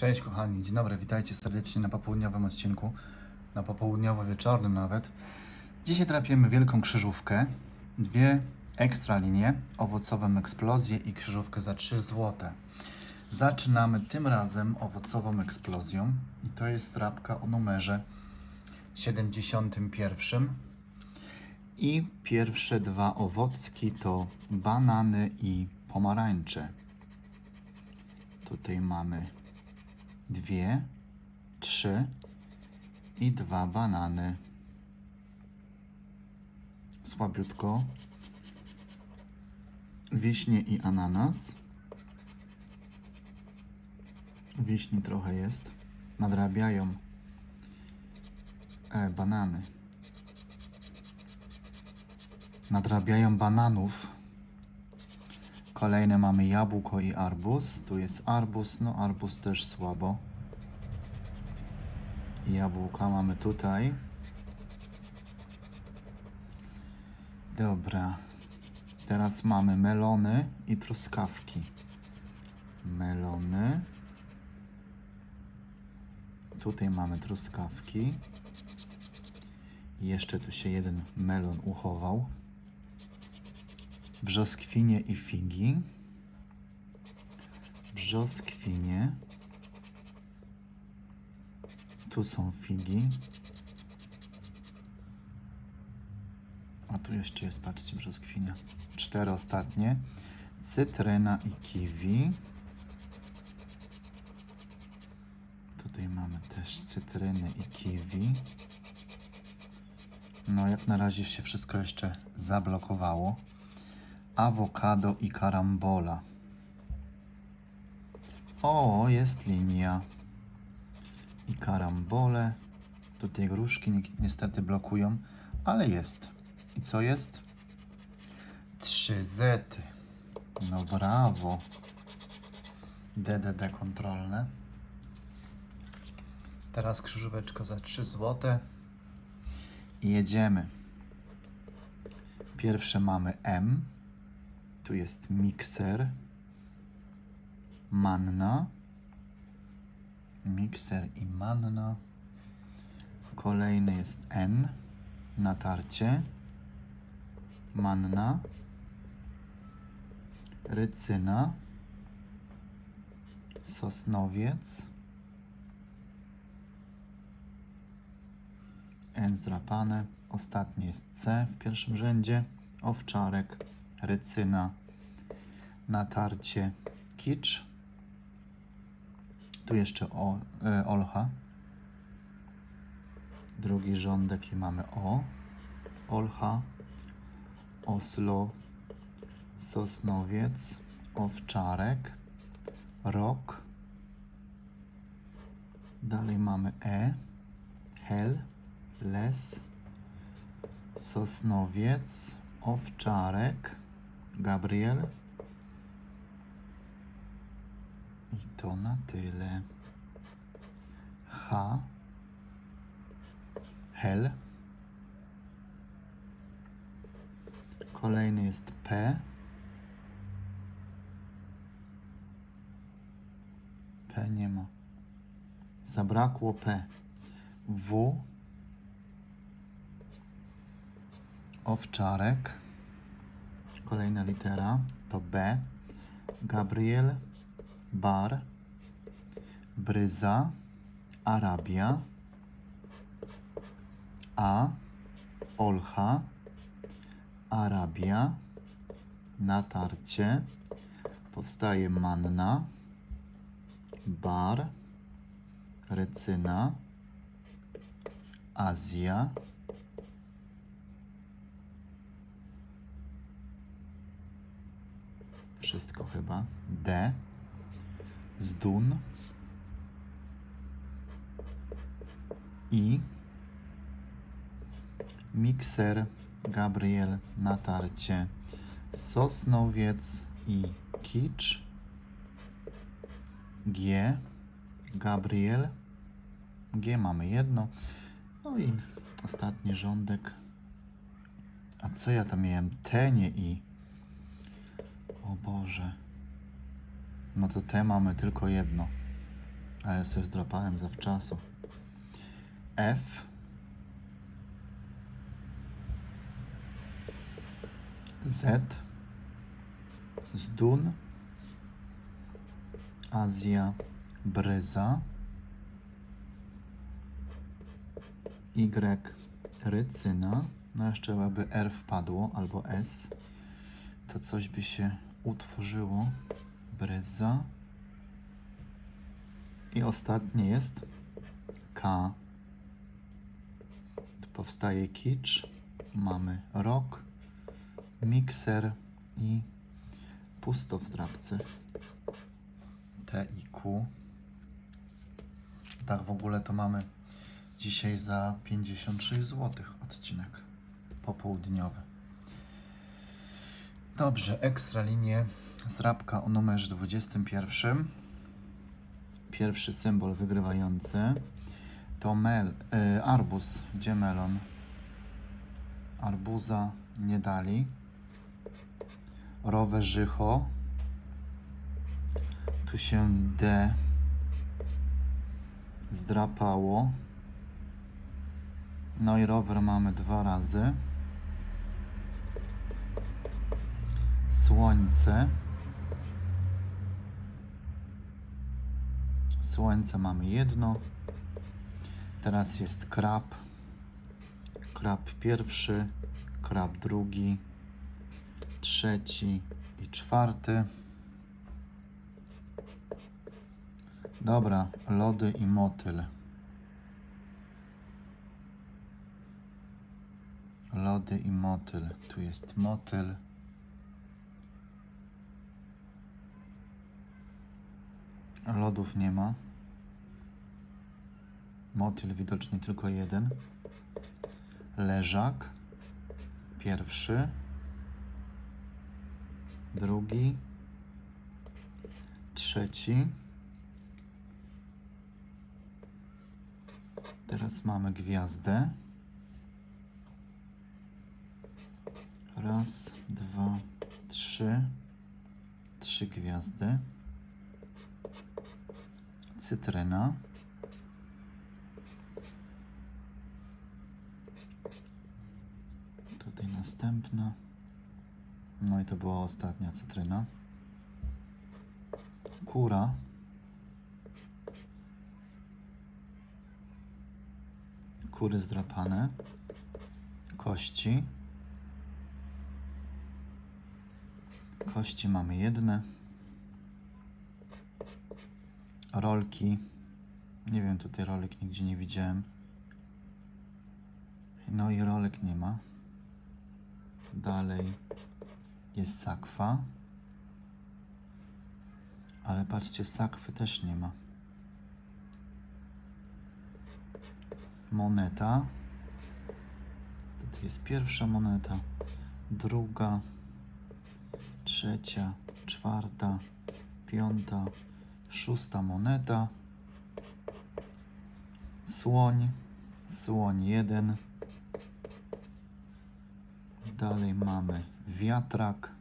Cześć kochani, dzień dobry, witajcie serdecznie na popołudniowym odcinku, na popołudniowo-wieczornym nawet. Dzisiaj drapiemy wielką krzyżówkę, dwie ekstra linie, owocową eksplozję i krzyżówkę za 3 zł. Zaczynamy tym razem owocową eksplozją i to jest drapka o numerze 71. I pierwsze dwa owocki to banany i pomarańcze. Tutaj mamy dwie, trzy i dwa banany. Słabiutko. Wiśnie i ananas. Wiśni trochę jest. Nadrabiają e, banany. Nadrabiają bananów. Kolejne mamy jabłko i arbuz. Tu jest arbuz, no arbuz też słabo. Jabłka mamy tutaj. Dobra. Teraz mamy melony i truskawki. Melony. Tutaj mamy truskawki. Jeszcze tu się jeden melon uchował brzoskwinie i figi. Brzoskwinie. Tu są figi. A tu jeszcze jest, patrzcie, brzoskwinia. Cztery ostatnie. Cytryna i kiwi. Tutaj mamy też cytryny i kiwi. No, jak na razie się wszystko jeszcze zablokowało awokado i karambola. O, jest linia. I karambole. Tutaj gruszki ni- niestety blokują, ale jest. I co jest? Trzy zety. No brawo. DDD kontrolne. Teraz krzyżóweczka za 3 zł. I jedziemy. Pierwsze mamy M. Tu jest mikser, manna, mikser i manna. Kolejny jest N, natarcie, manna, rycyna, sosnowiec, N zdrapane. Ostatni jest C w pierwszym rzędzie, owczarek, rycyna, natarcie, kicz. Tu jeszcze o, e, olcha. Drugi rządek i mamy o. Olcha, Oslo, Sosnowiec, Owczarek, Rok. Dalej mamy E, Hel, Les, Sosnowiec, Owczarek, Gabriel. I to na tyle. H. Hel. Kolejny jest P. P nie ma. Zabrakło P. W. Owczarek. Kolejna litera to B. Gabriel, Bar, Bryza, Arabia, A, Olcha, Arabia, natarcie, powstaje manna, bar, recyna, Azja, wszystko chyba, D, Zdun, I, mikser, Gabriel, natarcie, Sosnowiec i Kicz, G, Gabriel, G mamy jedno, no i ostatni rządek, a co ja tam miałem, T, nie I, o Boże, no to T mamy tylko jedno, A ja sobie zdrapałem zawczasu. F. Z. Zdun. Azja. Bryza. Y. Rycyna. No jeszcze jakby R wpadło, albo S. To coś by się utworzyło. Bryza. I ostatnie jest K. Powstaje kicz. Mamy rok, mikser i pusto w zdrabce. T i Q. Tak w ogóle to mamy dzisiaj za 56 zł odcinek popołudniowy. Dobrze, ekstra linie zdrabka o numerze 21 pierwszy symbol wygrywający to mel, y, arbuz. Gdzie melon? Arbuza nie dali. Rowerzycho. Tu się D zdrapało. No i rower mamy dwa razy. Słońce. Słońce mamy jedno. Teraz jest krab. Krab pierwszy, krab drugi, trzeci i czwarty. Dobra, lody i motyl. Lody i motyl. Tu jest motyl. Lodów nie ma. Motyl widocznie tylko jeden. Leżak. Pierwszy. Drugi. Trzeci. Teraz mamy gwiazdę. Raz, dwa, trzy. Trzy gwiazdy cytryna. Tutaj następna. No i to była ostatnia cytryna. Kura. Kury zdrapane. Kości. Kości mamy jedne rolki. Nie wiem, tutaj rolek nigdzie nie widziałem. No i rolek nie ma. Dalej jest sakwa. Ale patrzcie, sakwy też nie ma. Moneta. To jest pierwsza moneta, druga, trzecia, czwarta, piąta, Szósta moneta. Słoń. Słoń jeden. Dalej mamy wiatrak.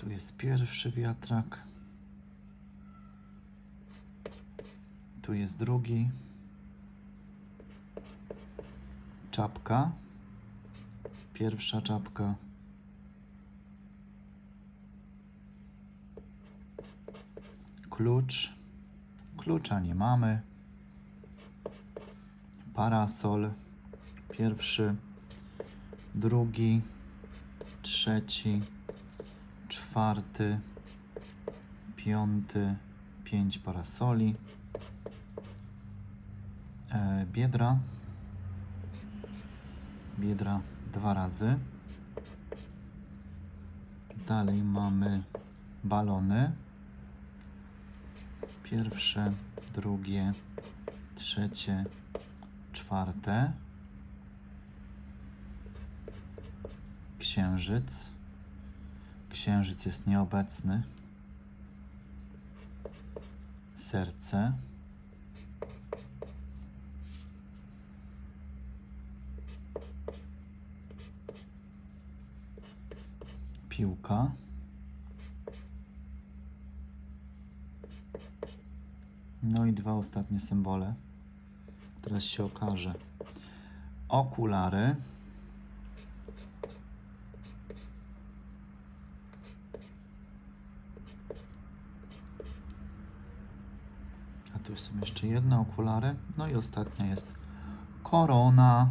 Tu jest pierwszy wiatrak. Tu jest drugi. Czapka. Pierwsza czapka. klucz. Klucza nie mamy. Parasol. Pierwszy, drugi, trzeci, czwarty, piąty, pięć parasoli. E, biedra. Biedra dwa razy. Dalej mamy balony. Pierwsze, drugie, trzecie, czwarte. Księżyc. Księżyc jest nieobecny. Serce. Piłka. No i dwa ostatnie symbole. Teraz się okaże. Okulary. A tu są jeszcze jedne okulary. No i ostatnia jest korona.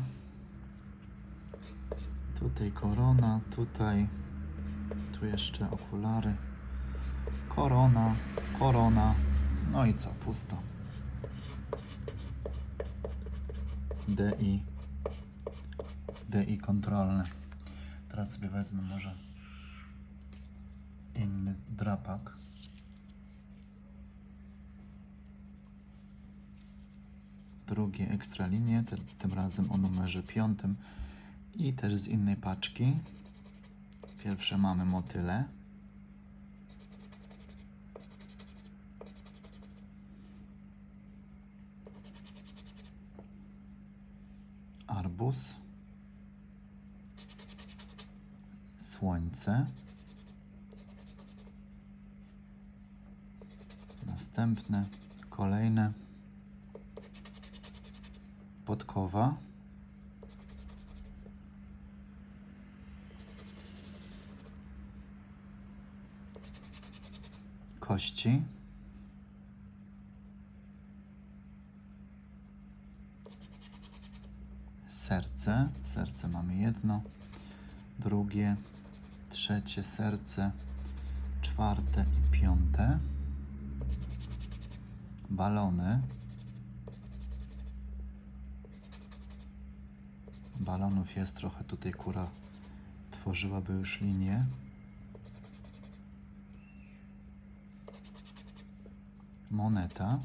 Tutaj korona, tutaj, tu jeszcze okulary. Korona, korona. No i co? Pusto. DI. DI kontrolne. Teraz sobie wezmę może inny drapak. Drugie ekstra linie, te, tym razem o numerze piątym i też z innej paczki. Pierwsze mamy motyle. arbuz, słońce, następne, kolejne, podkowa, kości, serce. Serce mamy jedno, drugie, trzecie serce, czwarte i piąte. Balony. Balonów jest trochę, tutaj kura tworzyłaby już linię. Moneta.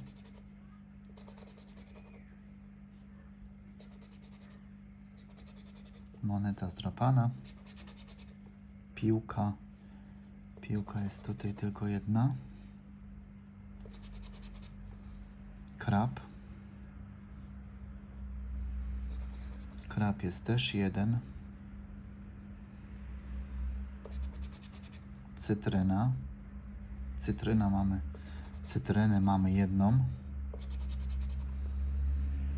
Moneta zdrapana. Piłka. Piłka jest tutaj tylko jedna. Krab. Krab jest też jeden. Cytryna. Cytryna mamy. Cytrynę mamy jedną.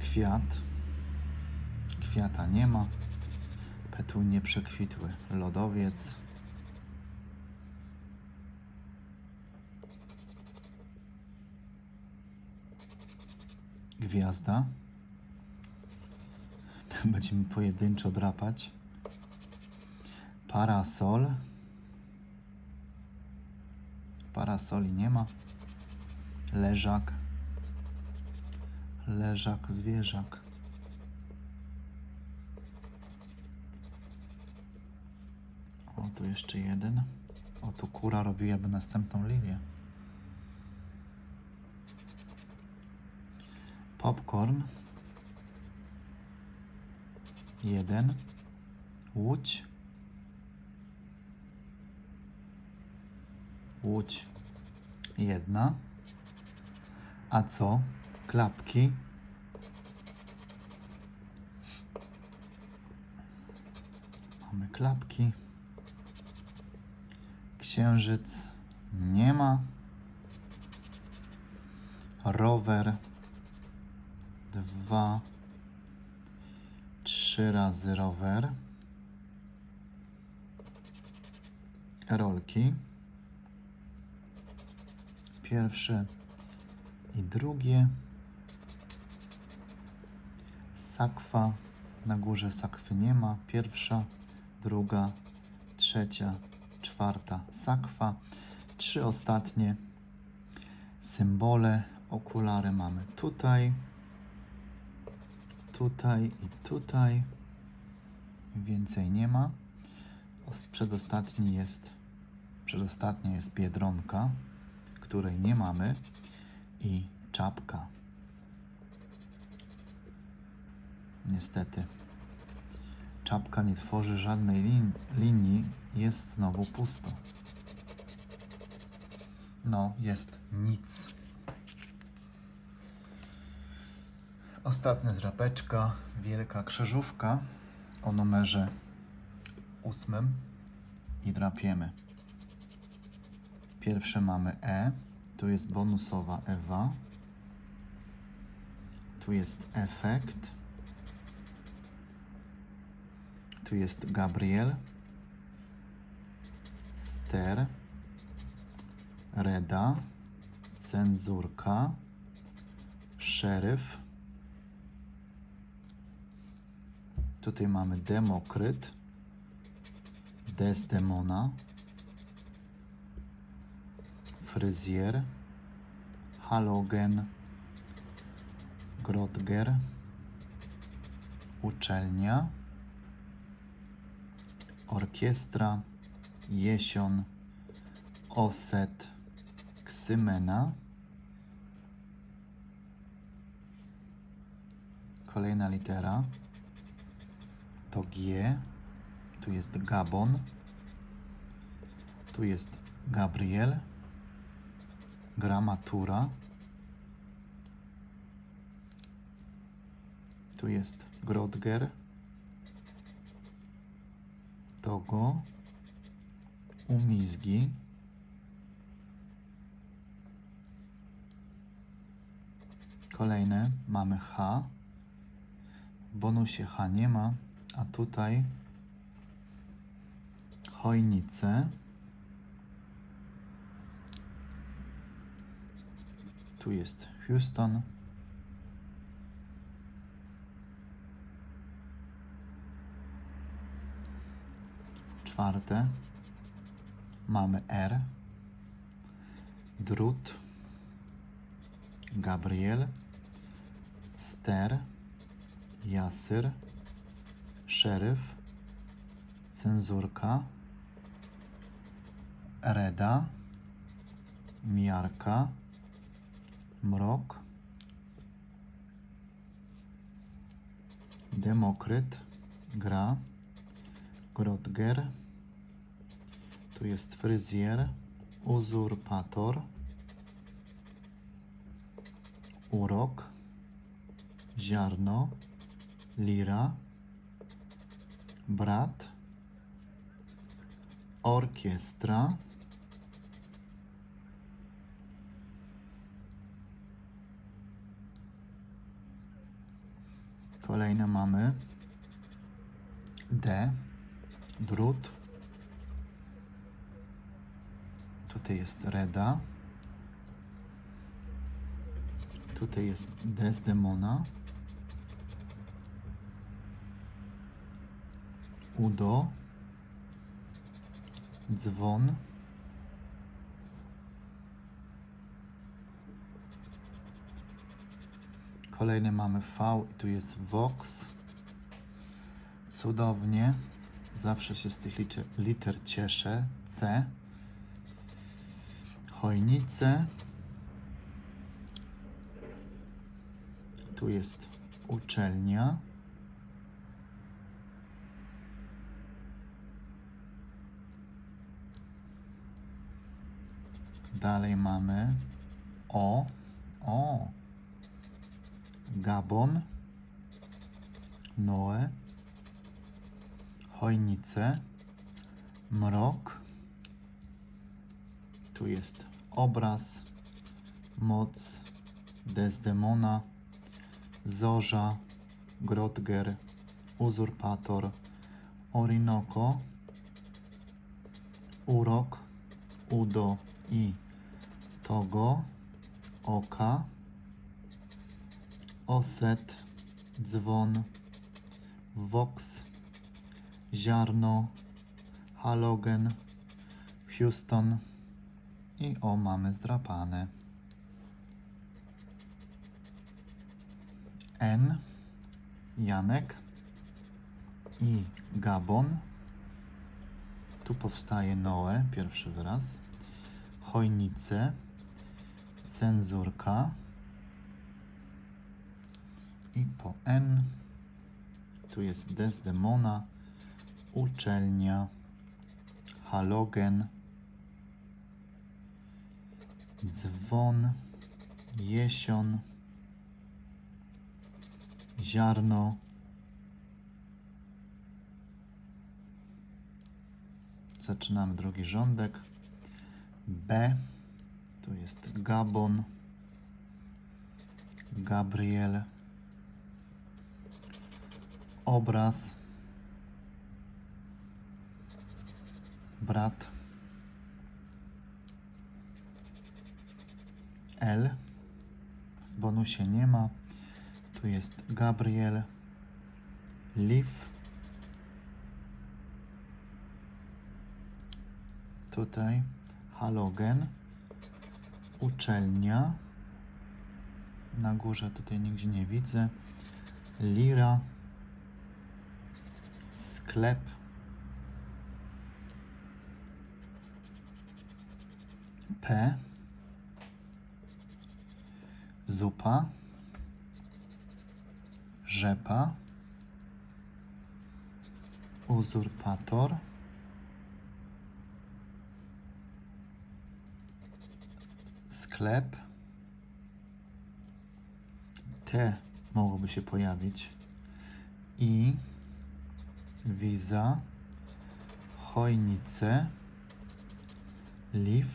Kwiat. Kwiata nie ma. Petunie przekwitły. Lodowiec. Gwiazda. Będziemy pojedynczo drapać. Parasol. Parasoli nie ma. Leżak. Leżak, zwierzak. O, tu jeszcze jeden. O, tu kura robiłaby następną linię. Popcorn. Jeden. Łódź. Łódź. Jedna. A co? Klapki. Mamy klapki. Księżyc nie ma. Rower. Dwa. Trzy razy rower. Rolki. Pierwsze i drugie. Sakwa. Na górze sakwy nie ma. Pierwsza, druga, trzecia, czwarta sakwa. Trzy ostatnie symbole. Okulary mamy tutaj, tutaj i tutaj. Więcej nie ma. Os- Przedostatni jest, przedostatnia jest biedronka, której nie mamy i czapka. Niestety. Czapka nie tworzy żadnej lin- linii, jest znowu pusto. No, jest nic. Ostatnia drapeczka, wielka krzyżówka o numerze ósmym i drapiemy. Pierwsze mamy E, tu jest bonusowa Ewa. Tu jest efekt. Tu jest Gabriel. Ster. Reda. Cenzurka. Szeryf. Tutaj mamy Demokryt. Desdemona. Fryzjer. Halogen. Grotger. Uczelnia. Orkiestra. Jesion. Oset. Ksymena. Kolejna litera to G. Tu jest Gabon. Tu jest Gabriel. Gramatura. Tu jest Grodger. Togo. Umizgi. Kolejne mamy H. W bonusie H nie ma, a tutaj chojnice. Tu jest Houston. Czwarte mamy R. Drut. Gabriel. Ster. Jasyr. Szeryf. Cenzurka. Reda. Miarka. Mrok. Demokryt. Gra. Grotger. Tu jest fryzjer. Uzurpator. Urok. Ziarno. Lira. Brat. Orkiestra. Kolejne mamy D. Drut. Tutaj jest Reda. Tutaj jest Desdemona. Udo. Dzwon. Kolejny mamy V i tu jest Vox. Cudownie. Zawsze się z tych liter, liter cieszę. C. Chojnice. Tu jest uczelnia. Dalej mamy O. O. Gabon. Noe. Chojnice. Mrok. Tu jest obraz. Moc. Desdemona. Zorza. Grotger. Uzurpator. Orinoco. Urok. Udo i Togo, Oka, Oset, Dzwon, Vox, Ziarno, Halogen, Houston i o mamy zdrapane. N, Janek i Gabon. Tu powstaje Noe, pierwszy wyraz. Chojnice, cenzurka i po N tu jest Desdemona, uczelnia, halogen, dzwon, jesion, ziarno, Zaczynamy drugi rządek. B. Tu jest Gabon. Gabriel. obraz, brat, L, w bonusie nie ma, tu jest Gabriel, Liv, tutaj halogen, uczelnia, na górze tutaj nigdzie nie widzę, lira, sklep, P, zupa, rzepa, uzurpator, sklep, T mogłoby się pojawić. I wiza, chojnice, Liv,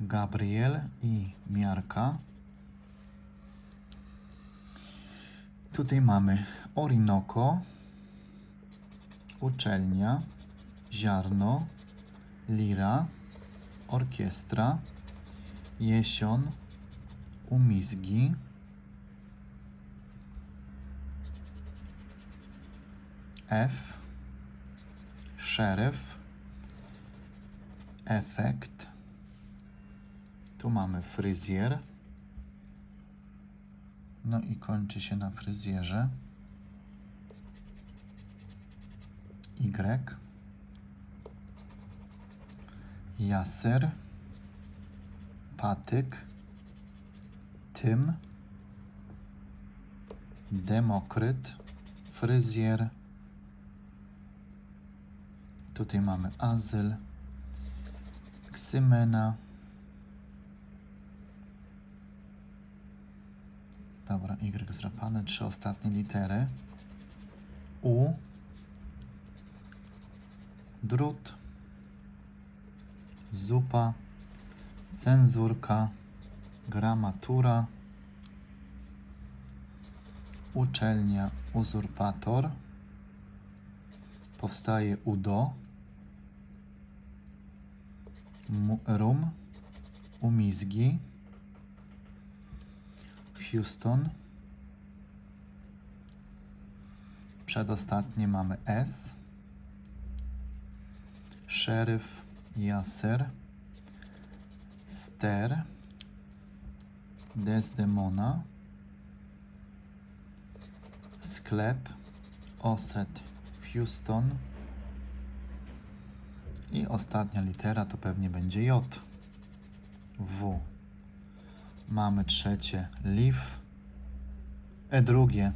Gabriel i miarka. Tutaj mamy Orinoco, uczelnia, ziarno, lira, orkiestra, jesion, umizgi, F, szeryf, efekt, tu mamy fryzjer, no i kończy się na fryzjerze, Y, jaser, patyk, tym, demokryt, fryzjer. Tutaj mamy azyl, ksymena. Dobra, Y zrapane, trzy ostatnie litery. U, drut, zupa, cenzurka, gramatura, uczelnia, uzurpator, powstaje UDO, rum, umizgi, Houston, przedostatnie mamy S, szeryf, jaser, ster, Desdemona, sklep, Oset, Houston i ostatnia litera to pewnie będzie J. W. Mamy trzecie Liv, e drugie.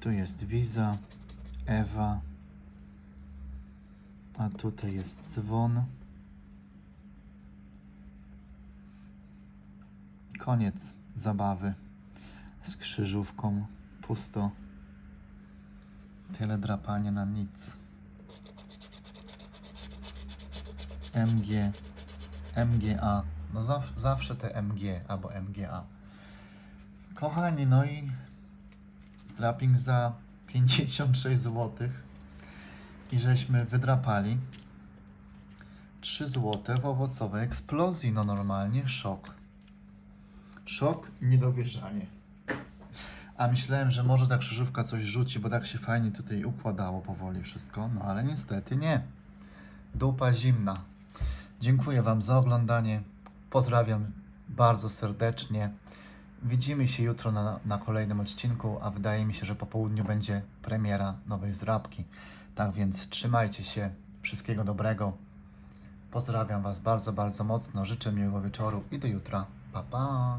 Tu jest Wiza, Ewa, a tutaj jest dzwon. Koniec zabawy z krzyżówką. Pusto. Tyle drapania na nic. MG, MGA. No zaw, zawsze te MG albo MGA. Kochani, no i strapping za 56 zł. I żeśmy wydrapali 3 zł w owocowej eksplozji. No normalnie szok. Szok i niedowierzanie. A myślałem, że może ta krzyżówka coś rzuci, bo tak się fajnie tutaj układało powoli wszystko, no ale niestety nie. Dupa zimna. Dziękuję Wam za oglądanie. Pozdrawiam bardzo serdecznie. Widzimy się jutro na, na kolejnym odcinku, a wydaje mi się, że po południu będzie premiera nowej zrabki. Tak więc trzymajcie się. Wszystkiego dobrego. Pozdrawiam Was bardzo, bardzo mocno. Życzę miłego wieczoru i do jutra. Pa, pa.